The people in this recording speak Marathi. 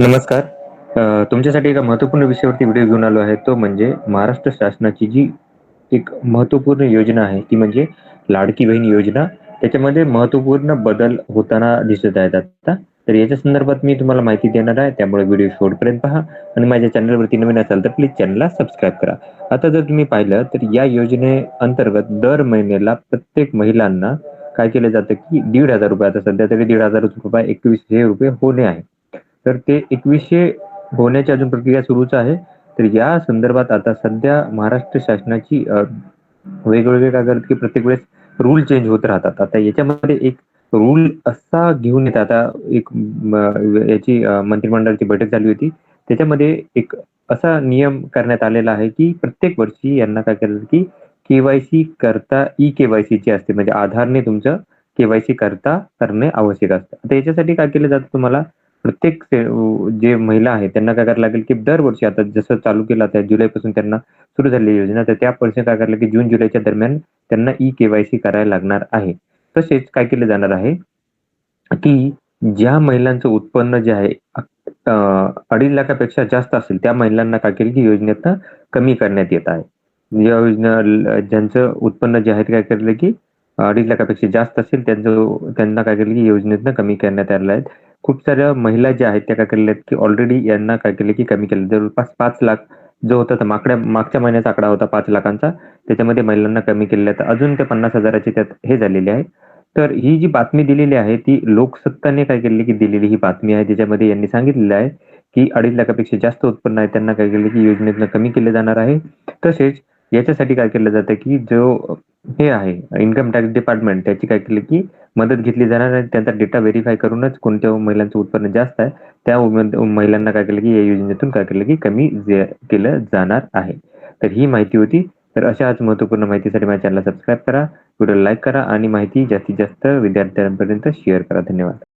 नमस्कार. तुमच्यासाठी एका महत्त्वपूर्ण विषयावरती व्हिडिओ घेऊन आलो आहे. तो म्हणजे महाराष्ट्र शासनाची जी एक महत्त्वपूर्ण योजना आहे, ती म्हणजे लाडकी बहीण योजना. त्याच्यामध्ये महत्त्वपूर्ण बदल होताना दिसत आहेत आता. तर याच्या संदर्भात मी तुम्हाला माहिती देणार आहे. त्यामुळे व्हिडिओ शेवटपर्यंत पहा आणि माझ्या चॅनलवरती नवीन असाल तर प्लीज चॅनलला सबस्क्राईब करा. आता जर तुम्ही पाहिलं तर या योजनेअंतर्गत दर महिन्याला प्रत्येक महिलांना काय केलं जातं, की ₹1,500 आता सध्या तरी ₹1,500 ₹2,100 होणे आहे. तर ते एकवीसशे होण्याची अजून प्रक्रिया सुरूच आहे. तर या संदर्भात आता सध्या महाराष्ट्र शासनाची वेगवेगळे काय करत की प्रत्येक वेळेस रूल चेंज होत राहतात. आता याच्यामध्ये एक रूल असा घेऊन येतात आता एक याची मंत्रिमंडळाची बैठक झाली होती. त्याच्यामध्ये एक असा नियम करण्यात आलेला आहे, की प्रत्येक वर्षी यांना काय करायचं, की केवायसी करता ई केवायसी ची असते. म्हणजे आधारने तुमचं केवायसी करता करणे आवश्यक असतं. आता याच्यासाठी काय केलं जातं तुम्हाला प्रत्येक से जे महिला आहेत त्यांना काय करायला लागेल, की दरवर्षी आता जसं चालू केलं आता जुलैपासून त्यांना सुरू झालेली योजना, तर त्यापासून काय करायला, की जून-जुलैच्या दरम्यान त्यांना ई केवायसी करायला लागणार आहे. तसेच काय केलं जाणार आहे, की ज्या महिलांचं उत्पन्न जे आहे अ, 2.5 लाखापेक्षा जास्त असेल, त्या महिलांना काय केलं, की योजनेतनं कमी करण्यात येत आहे. या योजना ज्यांचं उत्पन्न जे आहे ते काय केलं, की 2.5 लाखापेक्षा जास्त असेल त्यांचं त्यांना काय केलं, की योजनेतनं कमी करण्यात आलेलं आहे. खूप साऱ्या महिला ज्या आहेत त्या काय केलेल्या आहेत, की ऑलरेडी यांना काय केलं, की कमी केलं. जवळपास पाच लाख जो होता तर मागड्या मागच्या महिन्याचा आकडा होता पाच लाखांचा. त्याच्यामध्ये महिलांना कमी केलेल्या आहेत तर अजून ते पन्नास हजाराची त्यात हे झालेली आहे. तर ही जी बातमी दिलेली आहे ती लोकसत्ताने काय केलेली, की दिलेली ही बातमी आहे. ज्याच्यामध्ये यांनी सांगितलेलं आहे, की 2.5 लाखापेक्षा जास्त उत्पन्न आहे त्यांना काय केलं, की योजनेतनं कमी केले जाणार आहे. तसेच याच्यासाठी काय केलं जातं, की जो हे आहे इन्कम टॅक्स डिपार्टमेंट त्याची काय केलं, की मदत घेतली जाणार आणि त्यांचा डेटा व्हेरिफाय करूनच कोणत्या महिलांचं उत्पन्न जास्त आहे, त्या महिलांना काय केलं, की या योजनेतून काय केलं, की कमी जे केलं जाणार आहे. तर ही माहिती होती. तर अशाच महत्त्वपूर्ण माहितीसाठी माझ्या चॅनलला सबस्क्राईब करा, व्हिडिओ लाईक करा आणि माहिती जास्तीत जास्त विद्यार्थ्यांपर्यंत शेअर करा. धन्यवाद.